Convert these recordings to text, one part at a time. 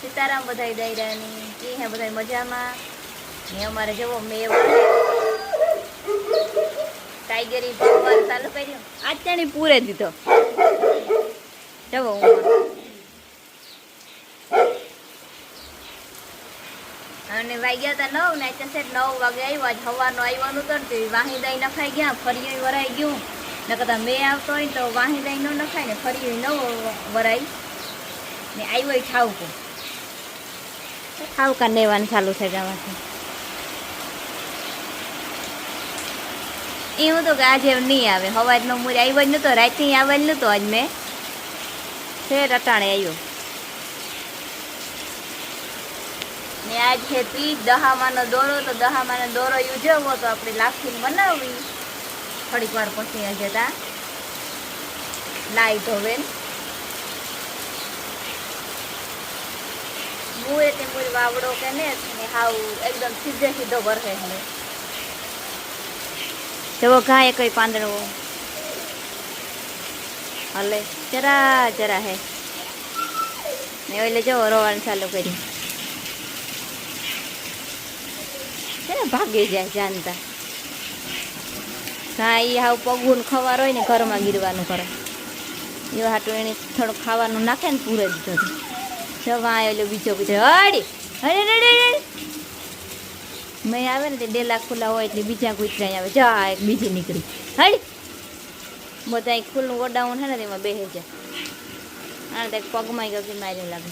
સીતારામ બધાય દાયરાની કે હે બધાય મજામાં. ને અમારે જવો મેં ટાઈગરી ભગવાન ચાલુ કર્યું. આજ તેને પૂરે દીધો. જવો અને વાગ્યા હતા નવ ને ત્યાં સેટ નવ વાગે આવ્યા આજ હવાનો આવવાનું તો ને વાહી દઈ નખાઈ ગયા ફરી વરાઈ ગયું. ને કદાચ મેં આવતો હોય તો વાહી દઈ ન નખાય ને ફરી નવ વરાય ને આવ્યો ઠાવકો. ઠાવકા લેવાનું ચાલુ થઈ જવાથી. એવું તો કે આજે નહીં આવે. હવાજનો મૂળ આવ્યો જ નહોતો રાતની આવે જ નહોતો આજ મેં. છે રટાણે આવ્યો ને આજ છે તીજ દહામાનો દોરો, તો દહામાનો દોરો ઉજવવો તો આપણે લાખી બનાવવી થોડીક વાર પછી જતા. લાઈટ હવે મુએ તે મુરી વાવડો કે ને હાવ એકદમ સીધે સીધો વરહે ને જવો ઘા કઈ પાંદડો. હલે, જરા જરા હે. ને એટલે જવો રોવાનું ચાલુ કર્યું. છે ભાગી જાય જાનતા. હા એ હાવ પગવું ખવાર હોય ને ઘરમાં ગીરવાનું કરે. એ હાટું એને થોડું ખાવાનું નાખે ને પૂરે જ જવા એટલે બીજો કૂતરો અડી અરે રે મેં આવે ને તે ડેલા ખુલ્લા હોય એટલે બીજા કૂતરા આવે. જા, એક બીજી નીકળી. હડી બધા ખુલ્લું ગોડાઉન છે ને તેમાં બેસે છે આ તે પગમાં કે મારી લાગે.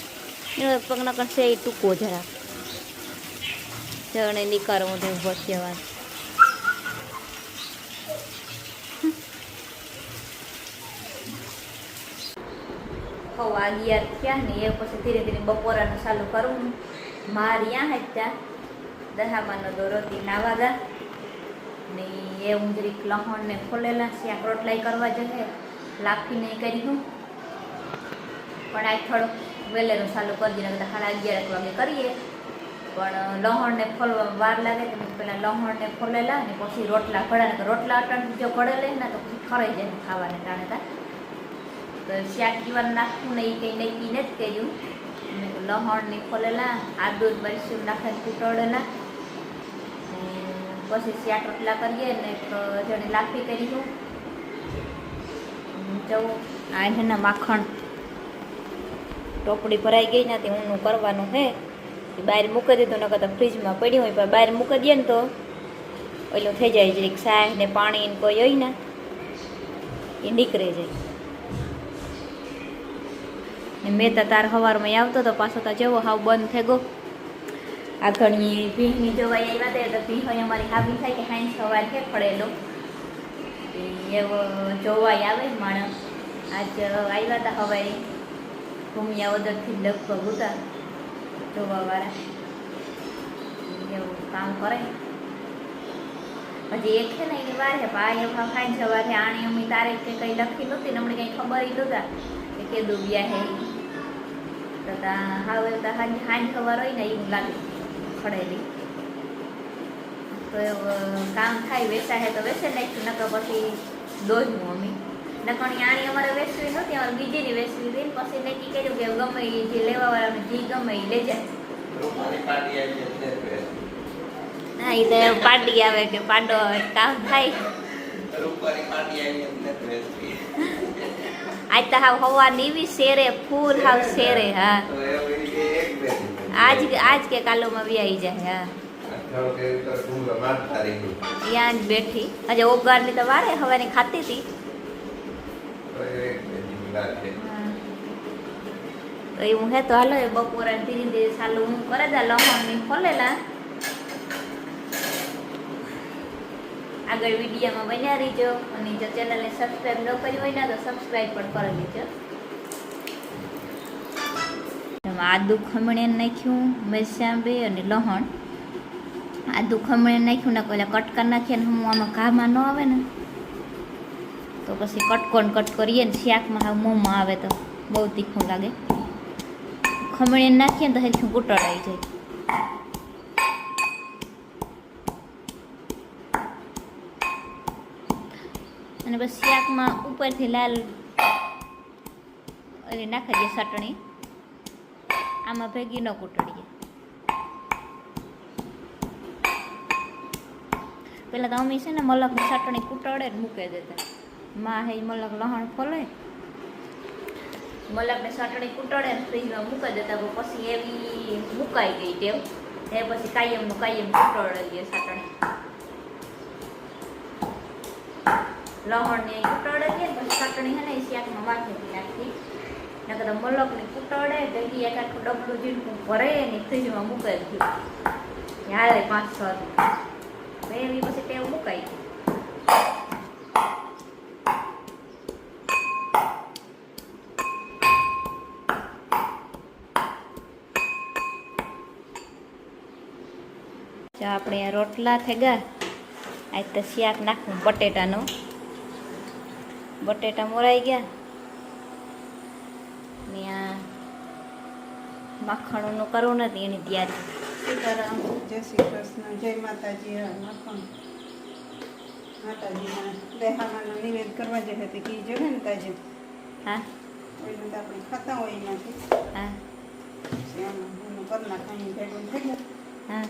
એનો પગના કરશે એ ટૂંકો જરા જણે નીકળવું તો ઊભો થયો હવ અગિયાર થયા ને એ પછી ધીરે ધીરે બપોરાનું ચાલુ કરવું. માર ત્યાં હતા દહામાનો દોરોથી નાવા ગા ને એ ઊંધરીક લહણ ને ખોલેલા શાક રોટલાઈ કરવા જશે. લાપી નહીં કરી હું પણ આ થોડુંક વહેલેનું ચાલુ કરી દીધું. સાડા અગિયાર વાગે કરીએ. પણ લહણને ફોલવા વાર લાગે તો પહેલાં લહણને ફોલેલા ને પછી રોટલા ઘડા રોટલા અટણ જો ઘડેલે ને તો પછી ખરાઈ જાય ખાવાને ટાણે તા. તો શાક પીવાનું નાખવું ને એ કંઈ નક્કી નથી કર્યું મેં તો લહણને ફોલેલા આદુ ને મરચું નાખીને પછી શાક રોટલા કરીએ ને જણે લાફી કરી દઉં જવું આ એના માખણ ટોપડી ભરાઈ ગઈ ને તે ઊનું કરવાનું છે એ બહાર મૂકી દીધું નકર તો ફ્રીજમાં પડ્યું હોય પણ બહાર મૂકી દઈએ ને તો ઓલું થઈ જાય જરીક સાહેબ ને પાણી ને કોઈ હોય ને એ નીકળી જાય ને મેં તો તાર સવારમાં આવતો તો પાછો તો જેવો હાવ બંધ થઈ ગયો. આ ઘણી ભીંની જોવાઈ આવ્યા હતા તો ભીં હોય અમારી હાવી થાય કે હાઈ સવાર છે પડેલો એવો જોવાઈ આવે માણસ. આજ આવ્યા હતા હવે ભૂમિયા વદરથી લગભગ હતા જોવાવાળા. એવું કામ કરે. પછી એક છે ને એની વાર છે ભાઈ એમાં ખાઈ સવારે આણી અમી તારીખ કે કંઈ લખી નહોતી ને અમને કંઈ ખબર એ નહોતા. કે કે ડૂબ્યા હે તો તા હવે તો હાજ હાજ ખબર હોય ને એવું લાગે ખડેલી. તો કામ થાય વેચા હે તો વેચે નાખ્યું નકર પછી દોજવું અમી. નકણી આણી અમારે વેચવી નહોતી અમારે બીજીની વેચવી હતી. પછી નક્કી કર્યું કે ગમે એ જે લેવા વાળાને જે ગમે એ લઈ જાય ના એ તો પાર્ટી આવે કે પાડો આવે કામ થાય. રૂપારી પાર્ટી આવી એટલે. આજ તો હાવ હવા નીવી શેરે, ફૂલ હાવ શેરે, હા. આજ આજ કે કાલોમાં વ્યાઈ જાય, હા. ત્યાં જ બેઠી હજે ઓગારની તો વારે હવાની ખાતી હતી એવું હે તો હાલો એ બપોરે ધીરે ધીરે ચાલુ હું કરે દા લહણની ખોલેલા આગળ વિડીયોમાં બન્યા રહીજો. અને જો ચેનલને સબસ્ક્રાઈબ ન કરી હોય ને, તો સબસ્ક્રાઈબ પણ કરી લેજો. આદું ખમણે નાખ્યું મેસાંબે અને લહણ. આદુ ખમણે નાખ્યું ને પહેલાં કટકા નાખીએ ને હું આમાં ઘામાં ન આવે ને, તો પછી કટકો કટ કરીએ ને શાકમાં મોંમાં આવે તો બહુ તીખું લાગે. ખમણે નાખીએ ને તો હરખું આવી જાય. અને બસ શાકમાં ઉપરથી લાલ એટલે નાખી દઈએ ચટણી. આમાં ભેગી ન કૂટડીએ. પહેલાં તો અમે છે ને મલકની ચટણી કૂટડે જ મૂકી દેતા. માં હે મલક લહણ ફોલે. મલકની ચટણી કૂટડે ફ્રીજમાં મૂકી દેતા પછી એવી મુકાઈ ગઈ ટેવ. એ પછી કાયમનું કાયમ કૂટડે ચટણી. લહણની કૂટડે છે ચટણી છે ને એ શાકમાં માથેથી નાખી નકર મલકની કૂટડે ભેગી એક આખું ડબલું જીણકું ભરે ને ફ્રીજમાં મૂકાઈ દીધું યારે પાંચ છ દિવસ. એવી પછી ટેવ મુકાઈ ગઈ. આપણે રોટલા થઈ ગયા આજ તો શાક નાખવું બટેટાનું. બટેટા મોરાઈ ગયા. ને આ માખણનું કરવું નથી એની તૈયારી. જય શ્રી કૃષ્ણ જય માતાજી મખણ. માતાજીના દેહામાનો નિવેદ કરવા જે હતી ઘી જોડે ને તાજે? હા. ઓઈનું તો આપણે ખાતા હોય એમાંથી. હા. એનું કરી નાખવાનું ભેગું થઈ ગયું. હા.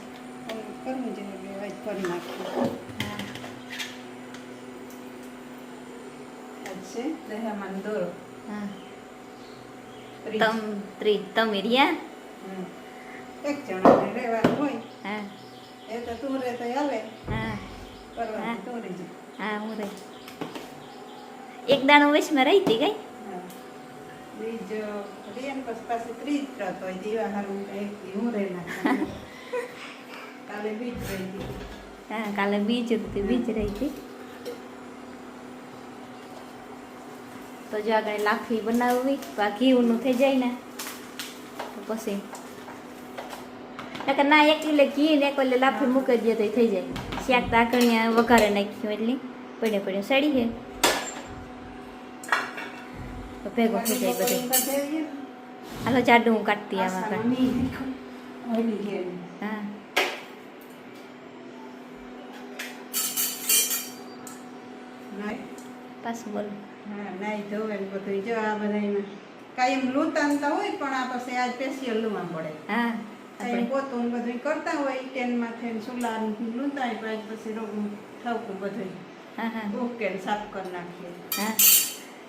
કરવું જોઈએ કરી નાખીએ હા આજ છે દેહામાન દોરો. તમ ત્રી તમે રહ્યા. એક જણાને રહેવાનું હોય. હા. એ તો તું રે તો હાલે. હા. કરવાનું તું રહેજે હા હું રે. એક દાણો વેશમાં રહી હતી કઈ? બીજો રેન પછી પાછી ત્રીજ રાત હોય. દીવા હારું એક હું રે કાલે બીજ રહી હતી. હા કાલે બીજ હતી બીજ રહી હતી. તો જો આગળ લાખી બનાવવી, તો આ ઘીનું થઈ જાય ને. તો પછી ના, એક કિલો ઘી ને એક ઓલે લાફી મૂકી દે તો થઈ જાય. શાક તો આકણિયા વઘારે નાખ્યું એટલે પડે પડે સડી છે તો ભેગો થઈ જાય બધું. હાલો, જાડું હું કાઢતી આમાં કાઢ હા પાછું બોલ. નાઈ ધોવે ને બધું જો આ બધાયમાં કાયમ લૂંટાનતા હોય પણ આ પછી આજ સ્પેશિયલ લૂવા પડે. હા આપણે પોતું ને બધું કરતા હોય ટેનમાં થઈને સુલા લૂંટાય પછી પછી રોગું ઠાવકું બધું હા હા. ઓકે સાફ કરી નાખીએ. હા.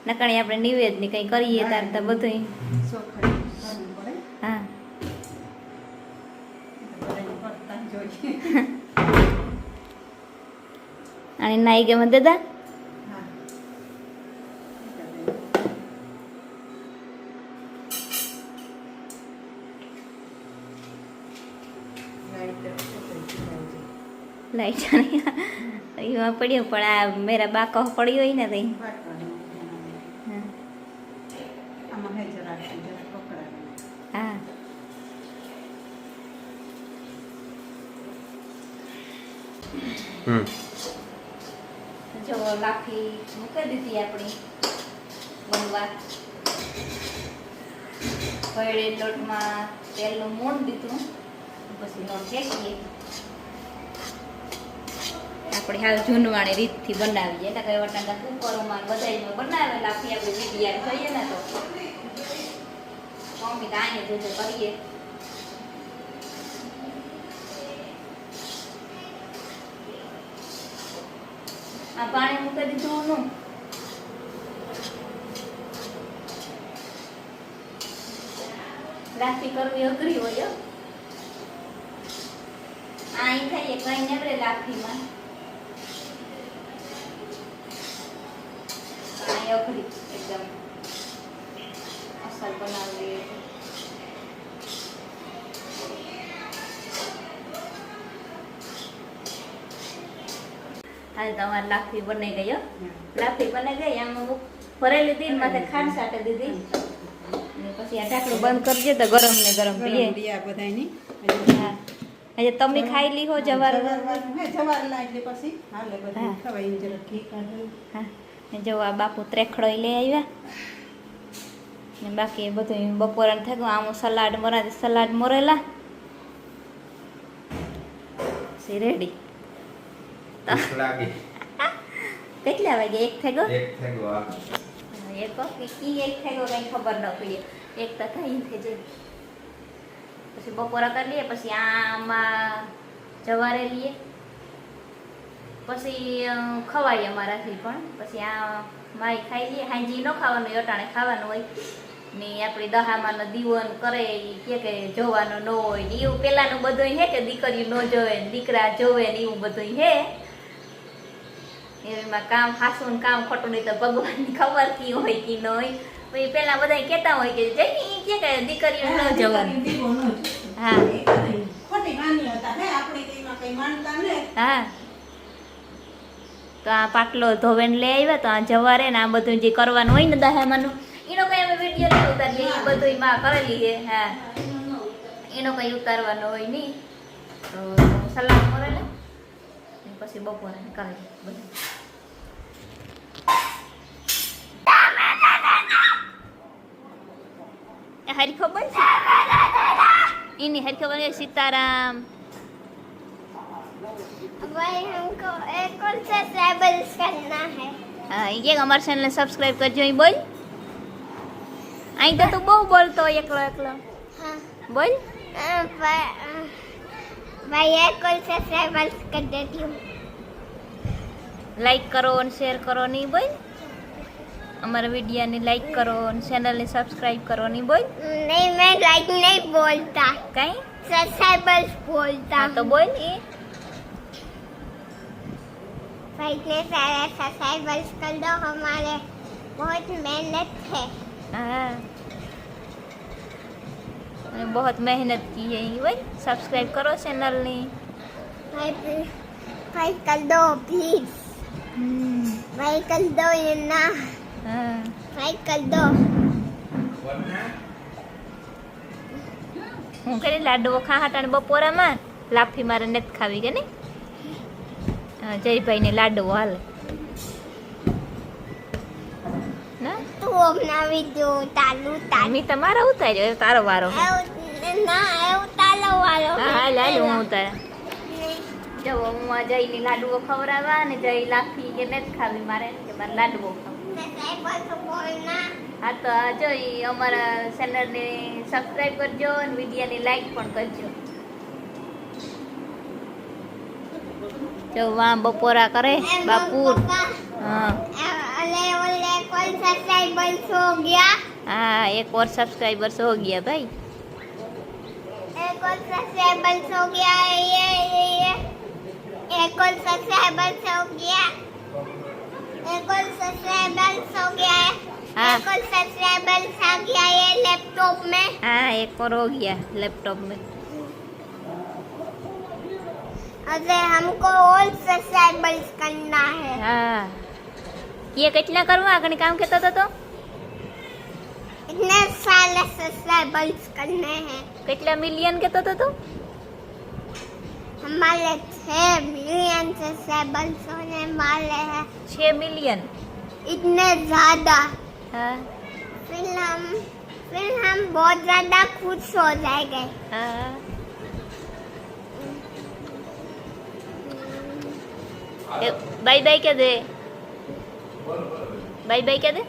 નકણી આપણે નિવેદની કંઈ કરીએ તાર તો બધું ચોખડી કરવું પડે. હા. કરતા જોઈએ અને નાઈ ગમે દાદા? હા લાઈટ એમાં પડ્યો પણ આ મેરા બાકો પડ્યો હોય ને તઈ હા. જો લાફી મૂકી દીધી આપણી બનવા. ભેળે લોટમાં તેલનું મોણ દીધું પછી લોટ શેકીએ આપણે હાલ જૂનવાણી રીતથી બનાવીએ. એટલે કે વટાણા કુકરોમાં બધાયમાં બનાવે લાફી આપણે વિડીયા થઈએ ને તો. મમ્મી તો અહીંયા જોજો કરીએ. આ પાણી મૂકી દીધું નું લાફી કરવી અઘરી હોય આ અહીં થઈએ કઈ નીકળે લાફીમાં અહીં અઘરી એકદમ અસર બનાવવી હોય તો. લાફી બની ગયો લાફી બની ગઈ આમાં ભરેલી દીધી માથે ખાંડ સાટે દીધી પછી આ ઢાંકણું બંધ કરજે તો ગરમ ને ગરમ પીએ બધાની હા આજે તમે ખાઈ લીહો જવાર જવાર એટલે પછી હાલે બધું ખવાઈ જરા ઘી હા ને જો આ બાપુ ત્રેખડો લઈ આવ્યા ને બાકી બધું બપોરે થઈ ગયું આમ સલાડ મરા સલાડ મરેલા સી રેડી કેટલા વાગે? એક થઈ ગયો એક થઈ ગયો. એક કે કી એક થઈ ગયો કઈ ખબર ન પડી. એક તો કઈ થઈ જાય પછી બપોરા કરી લઈએ પછી આમાં જવારે લઈએ. પછી ખવાય અમારાથી પણ. પછી આ માય ખાઈ લઈએ હાંજી ન ખાવાનું અટાણે ખાવાનું હોય. ને આપણી દહામાંનો દીવન કરે કે કે જોવાનું ન હોય. ને એવું પહેલાનું બધું હે કે દીકરીઓ ન જોવે ને દીકરા જોવે ને એવું બધું હે. એમાં કામ હાસું ને કામ ખોટું નહીં તો ભગવાનની ખબર કી હોય કે ન હોય. પછી પેલા બધા કહેતા હોય કે જઈ કે કે દીકરીઓ ન જવાનું. હા. હા. તો આ પાટલો ધોવેન લઈ આવ્યા તો આ જવારે ને આ બધું જે કરવાનું હોય ને દહામાંનું એનો કઈ અમે વીડિયો નહીં ઉતારીએ એ બધું માં કરેલી છે, હા. એનો કઈ ઉતારવાનો હોય નહીં. તો સલાહ કરે ને. પછી બપોરે કરે બધું. હરી ખબર એની હરી ખબર સીતારામ. भाई हमको एक और सा ट्रैवल्स करना है હા એ કે અમારા ચેનલને સબસ્ક્રાઇબ કરજો અહીં બોલ અહીં તો તું બહુ બોલતો એકલો એકલો હા બોલ ભાઈ એક और सा ट्रैवल्स कर देती हूँ લાઈક કરો અને શેર કરો નહીં બોલ અમારા વિડીયોને લાઈક કરો અને ચેનલને સબસ્ક્રાઇબ કરો નહીં બોલ નહીં મેં લાઈક નહીં બોલતા કઈ સબસ્ક્રાઇબર્સ બોલતા તો બોલ એ भाई इतने सारे सब्सक्राइबर्स कर दो हमारे बहुत मेहनत है हाँ मैंने बहुत मेहनत की है ये बोल सब्सक्राइब करो चैनल ने भाई प्लीज भाई कर दो प्लीज भाई कर दो ये ना हाँ भाई कर दो હું કરી લાડવો ખા હાટાને બપોરામાં લાફી મારે નથી ખાવી કે નહીં હા, જયભાઈને લાડુ હાલે. તમારા ઉતાર્યો તારો વારો. હું ઉતાર જો લાડુઓ ખવડાવવા અને જઈ લાફી કે નથી ખાવી મારે કે મારે લાડુઓ ખાવા હા તો જો અમારા ચેનલને સબસ્ક્રાઈબ કરજો અને વિડીયોને લાઈક પણ કરજો. જો વા બપોરા કરે બાપુર હા अरे ओले कौन सा ट्राइबल्स हो गया હા એક और सब्सक्राइबर्स हो गया भाई एक और सा ट्राइबल्स हो गया ये ये ये एक और सा ट्राइबल्स हो गया एक और सा ट्राइबल्स हो गया है हाँ। एक और सा ट्राइबल्स आ गया ये लैपटॉप में हाँ एक और हो गया लैपटॉप में अरे हमको और सब्सक्राइबर्स करना है હા ये કેટલા કરવા આગળ કામ કહેતો હતો તો इतने सारे सब्सक्राइबर्स करने हैं કેટલા મિલિયન કહેતો હતો તો हमारे छह मिलियन सब्सक्राइबर्स होने वाले हैं छः मिलियन इतने ज्यादा हाँ फिर हम फिर हम बहुत ज्यादा खुश हो जाएंगे हाँ बाई बाई क्या दे बाई बाई क्या दे